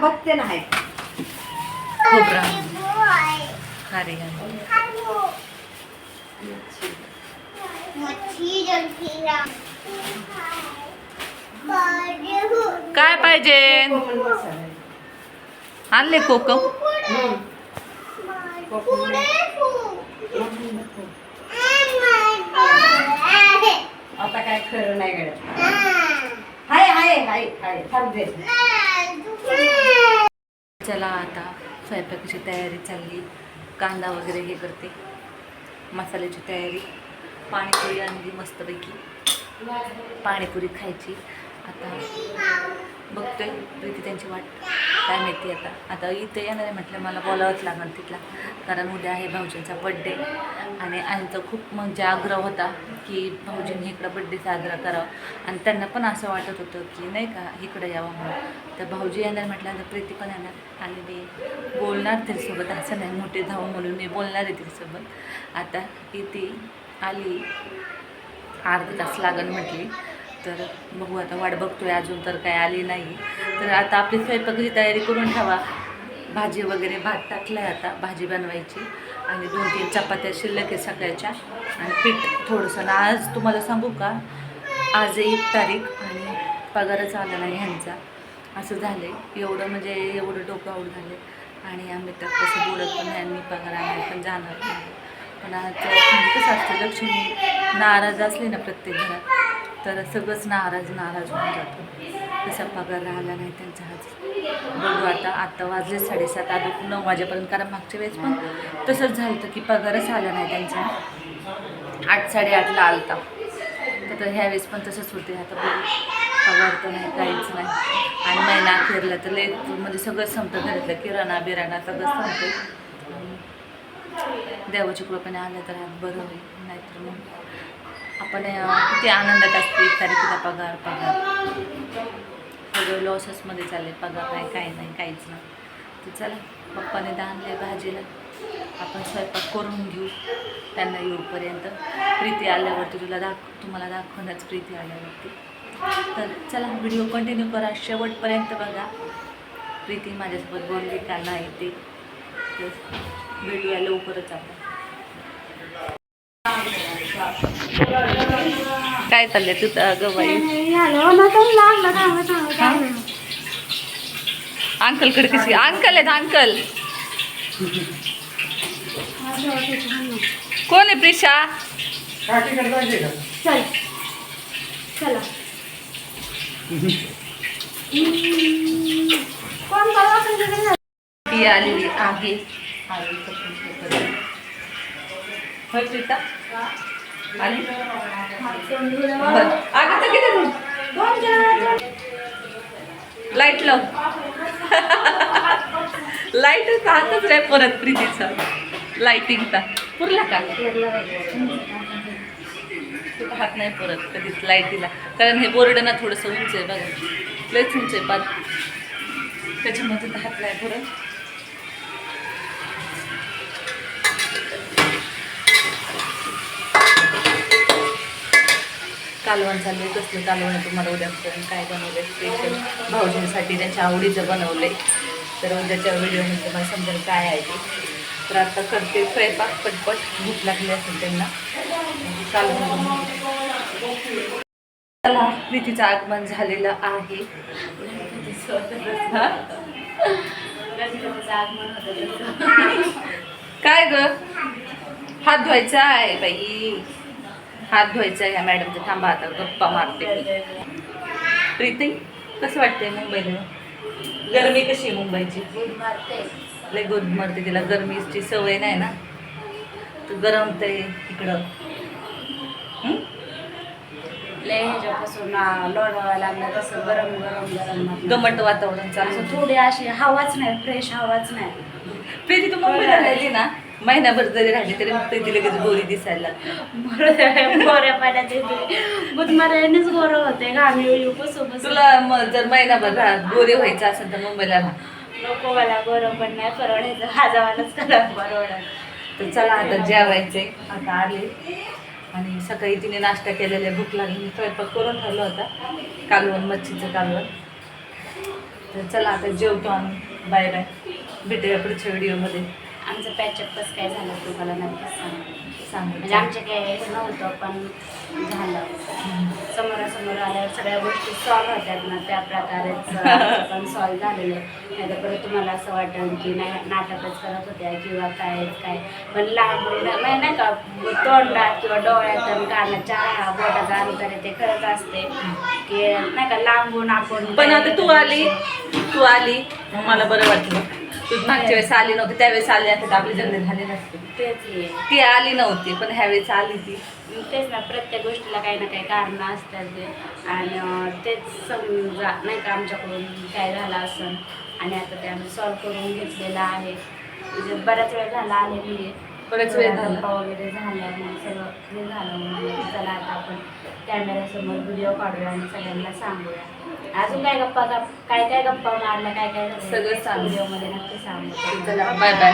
बघते ना खोबरं. खारी बुवा. काय पाहिजे आणले कोकम. आता काय खरं नाही गड्या. आहे. हाय हाय हाय हाय. थांब दे चला आता स्वयंपाकाची तयारी चालली. कांदा वगैरे हे करते. मसाल्याची तयारी. पाणीपुरी आणली मस्तपैकी. पाणीपुरी खायची. आता बघतोय प्रीती त्यांची वाट. काय माहिती आता. आता इथं येणार आहे म्हटलं मला बोलावंच लागणार तिथला. कारण उद्या आहे भाऊजींचा बड्डे आणि आमचा खूप म्हणजे आग्रह होता की भाऊजींनी इकडं बड्डे साजरा करावा. आणि त्यांना पण असं वाटत होतं की नाही का इकडं यावं म्हणून. तर भाऊजी येणार म्हटल्यानंतर प्रीती पण येणार. आणि मी बोलणार तिच्यासोबत असं नाही मोठे धावून म्हणून मी बोलणार आहे तिच्यासोबत. आता इथे आली अर्धा तास लागण म्हटली. तर बघू आता वाट बघतोय अजून तर काय आली नाही. तर आता आपली स्वयंपाकची तयारी करून ठेवा. भाजी वगैरे भात टाकला आहे आता भाजी बनवायची. आणि दोन तीन चपात्या शिल्लक आहे सकाळच्या आणि पीठ थोडंसं आज तुम्हाला सांगू का? आज एक तारीख आणि पगारच आला नाही ह्यांचा. असं झालं आहे एवढं म्हणजे एवढं डोकं आऊट झाले आणि आम्ही तर कसं बोलत पण नाही पगार आणायला पण जाणार नाही. पण आज म्हणजे कसं असतं लक्ष्मी नाराज असली ना प्रत्येक घरात तर सगळंच नाराज नाराज होऊन जातो. तसा पगार राहिला नाही त्यांचा आज. बघू आता आत्ता वाजले साडेसात आता नऊ वाजेपर्यंत कारण मागच्या वेळेस पण तसंच झालं होतं की पगारच आला नाही त्यांचा. आठ साडेआठला आलता. तर ह्या ह्यावेळेस पण तसंच होते आता बघू. पगार तर नाही काहीच नाही. आणि महिना अखेरला तर लय म्हणजे सगळं संपतं घरातलं. किराणा बिराणा सगळं संपतं आणि देवाची कृपेने आलं तर आज बरं होईल. नाहीतर मग आपण किती आनंदात असते एक तारखेचा पगार पगार. सगळं लॉसेसमध्ये चालले पगार नाही काही नाही काहीच नाही. तर चला पप्पाने दानले भाजीला. आपण स्वयंपाक करून घेऊ. त्यांना येऊपर्यंत. प्रीती आल्यावरती तुला दाख तुम्हाला दाखवणच प्रीती आल्यावरती. तर चला व्हिडिओ कंटिन्यू करा. शेवटपर्यंत बघा. प्रीती माझ्यासोबत बोलली का नाही ते. तर भेटूया लवकरच आपण काय चाललंय तुझं अगं बाई? अंकलकडे कशी अंकल आहेत अंकल. कोण आहे प्रिशा? ती आलेली आहे. आली होय प्रीता आणि? बरं. अगं तर किती दूर? लाइट लाव. लाइट हातच नाही परत प्रीतीचा. लाईटिंगचा पुरला का? हात नाही परत कधीच लाईटीला कारण हे बोर्ड ना थोडंसं उंच आहे बघा. लयच उंच आहे पाच त्याच्यामध्ये तर हात नाही परत. कालवण चालले कसलं कालवण तुम्हाला उद्यापर्यंत काय बनवले स्पेशल भाऊजींसाठी त्यांच्या आवडीचं बनवले तर उद्याच्या व्हिडिओमध्ये तुम्हाला समजेल काय आहे ते. तर आता करते स्वयंपाक पटपट. भूक लागली असेल त्यांना. म्हणजे कालवण चला प्रीतीचं आगमन झालेलं आहे. काय ग? हात धुवायचा आहे बाई. हात धुवायचा आहे ह्या मॅडमचा. थांबा आता गप्पा मारते मी. प्रीती कसं वाटतंय मुंबईला? गरमी कशी आहे मुंबईची? लय गुद मारते तिला. गरमीची सवय नाही ना? तर गरम ते इकडं? लय ह्याच्यापासून लोणावळा लागला तसं गरम गरम गरम दमट वातावरण चालू. थोडी अशी हवाच नाही फ्रेश हवाच नाही. प्रीती तू मुंबईला राहिली ना? महिनाभर जरी राहिली तरी प्रीती लगेच गोरी दिसायला. गोऱ्या पाण्यात येते बुधमाऱ्यानेच गोरं होते घामी येऊ बसू बसू. तुला मग जर महिनाभर राहा गोरे व्हायचं असेल तर मुंबईला राहा. नको मला बरं पण नाही परवडायचं हाजावालाच करा परवडा. तर चला आता जेवायचे आता आले. आणि सकाळी तिने नाश्ता केलेला भूक लागली. मी स्वयंपाक करून ठेवला होता. कालवण मच्छीचं कालवण. तर चला आता जेवतो आम्ही बाय बाय भेटूया पुढच्या व्हिडिओमध्ये. आमचं पॅचअप कसं काय झालं तुम्हाला नक्कीच सांग. म्हणजे सांगू आमच्या काय हे नव्हतं पण झालं. समोरासमोर आल्यावर सगळ्या गोष्टी सॉल्व्ह होत्यात ना त्या प्रकारेच आमचं पण सॉल्व्ह झालेलं नाही तर परत तुम्हाला असं वाटेल की नाही नाटकच करत होत्या किंवा काय काय. पण लांबून नाही नाही का तोंडात किंवा डोळ्यात आणि कानाच्या बोटाचा अंतर ते खरंच असते. की नाही का लांबून आपण पण आता तू आली तू आली मला बरं वाटलं. मागच्या वेळेस आली नव्हती त्यावेळेस आली असते आपली जगणे झाले नसते. तेच आहे ती आली नव्हती पण ह्यावेळेस आली ती. तेच ना प्रत्येक गोष्टीला काही ना काही कारण असतात ते. आणि अं, तेच समजा नाही का आमच्याकडून काय झालं असं. आणि आता ते आम्ही सॉल्व्ह करून घेतलेलं आहे. म्हणजे बऱ्याच वेळ झाला आलेली आहे. बराच वेळ झाला. वगैरे मग सगळं हे झालं म्हणून चला आता कॅमेऱ्यासमोर व्हिडिओ काढूया आणि सगळ्यांना सांगूया. अजून काय गप्पा गप- काय काय गप्पा मारल्या काय काय सगळं सांग. व्हिडिओमध्ये नक्की सांगू. Bye bye